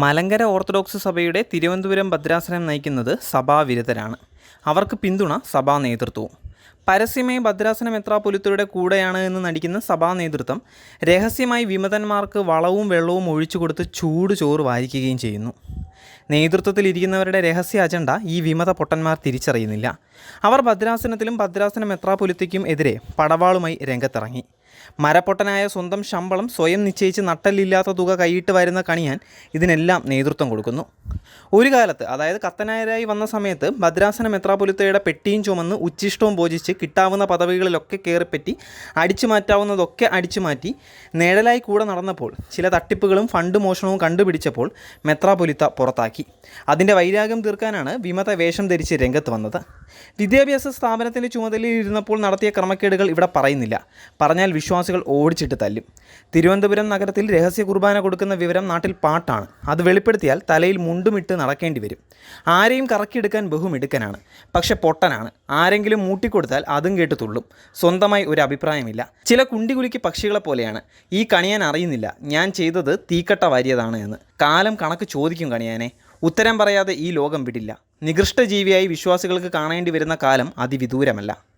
Malankara orthodox സഭയുടെ തിരുവനന്തപുരം ഭദ്രാസനം നയിക്കുന്നത് സഭാവിരുദ്ധരാണ്. അവർക്ക് പിന്തുണ സഭാ നേതൃത്വവും. പരസ്യമായി ഭദ്രാസന മെത്രാപ്പൊലിത്തരുടെ കൂടെയാണ് എന്ന് നടിക്കുന്ന സഭാ നേതൃത്വം രഹസ്യമായി വിമതന്മാർക്ക് വളവും വെള്ളവും ഒഴിച്ചു കൊടുത്ത് ചൂട് ചോറ് വാരിക്കുകയും ചെയ്യുന്നു. നേതൃത്വത്തിലിരിക്കുന്നവരുടെ രഹസ്യ അജണ്ട ഈ വിമത പൊട്ടന്മാർ തിരിച്ചറിയുന്നില്ല. അവർ ഭദ്രാസനത്തിലും ഭദ്രാസന മെത്രാപ്പൊലിത്തയ്ക്കും എതിരെ പടവാളുമായി രംഗത്തിറങ്ങി. മരപ്പൊട്ടനായ സ്വന്തം ശമ്പളം സ്വയം നിശ്ചയിച്ച് നട്ടല്ലില്ലാത്ത തുക കൈയിട്ട് വരുന്ന കണിയാൻ ഇതിനെല്ലാം നേതൃത്വം കൊടുക്കുന്നു. ഒരു കാലത്ത് അതായത് കത്തനായരായി വന്ന സമയത്ത് ഭദ്രാസന മെത്രാപൊലിത്തയുടെ പെട്ടിയും ചുമന്ന് ഉച്ചിഷ്ടവും ഭോജിച്ച് കിട്ടാവുന്ന പദവികളിലൊക്കെ കയറിപ്പറ്റി അടിച്ചു മാറ്റാവുന്നതൊക്കെ അടിച്ചു മാറ്റി നിഴലായി കൂടെ നടന്നപ്പോൾ ചില തട്ടിപ്പുകളും ഫണ്ട് മോഷണവും കണ്ടുപിടിച്ചപ്പോൾ മെത്രാപൊലിത്ത പുറത്താക്കി. അതിന്റെ വൈരാഗ്യം തീർക്കാനാണ് വിമത വേഷം ധരിച്ച് രംഗത്ത് വന്നത്. വിദ്യാഭ്യാസ സ്ഥാപനത്തിന്റെ ചുമതലയിൽ ഇരുന്നപ്പോൾ നടത്തിയ ക്രമക്കേടുകൾ ഇവിടെ പറയുന്നില്ല. പറഞ്ഞാൽ വിശ്വാസികൾ ഓടിച്ചിട്ട് തല്ലും. തിരുവനന്തപുരം നഗരത്തിൽ രഹസ്യ കുർബാന കൊടുക്കുന്ന വിവരം നാട്ടിൽ പാട്ടാണ്. അത് വെളിപ്പെടുത്തിയാൽ തലയിൽ മുണ്ടുമിട്ട് നടക്കേണ്ടി വരും. ആരെയും കറക്കിയെടുക്കാൻ ബഹുമിടുക്കനാണ്. പക്ഷെ പൊട്ടനാണ്. ആരെങ്കിലും മൂട്ടിക്കൊടുത്താൽ അതും കേട്ട് തുള്ളും. സ്വന്തമായി ഒരു അഭിപ്രായമില്ല. ചില കുണ്ടികുലുക്കി പക്ഷികളെ പോലെയാണ്. ഈ കണിയാൻ അറിയുന്നില്ല. ഞാൻ ചെയ്തത് തീക്കട്ട വാരിയതാണ് എന്ന്. കാലം കണക്ക് ചോദിക്കും കണിയാനെ. ഉത്തരം പറയാതെ ഈ ലോകം വിടില്ല. നികൃഷ്ടജീവിയായി വിശ്വാസികൾക്ക് കാണേണ്ടി വരുന്ന കാലം അതിവിദൂരമല്ല.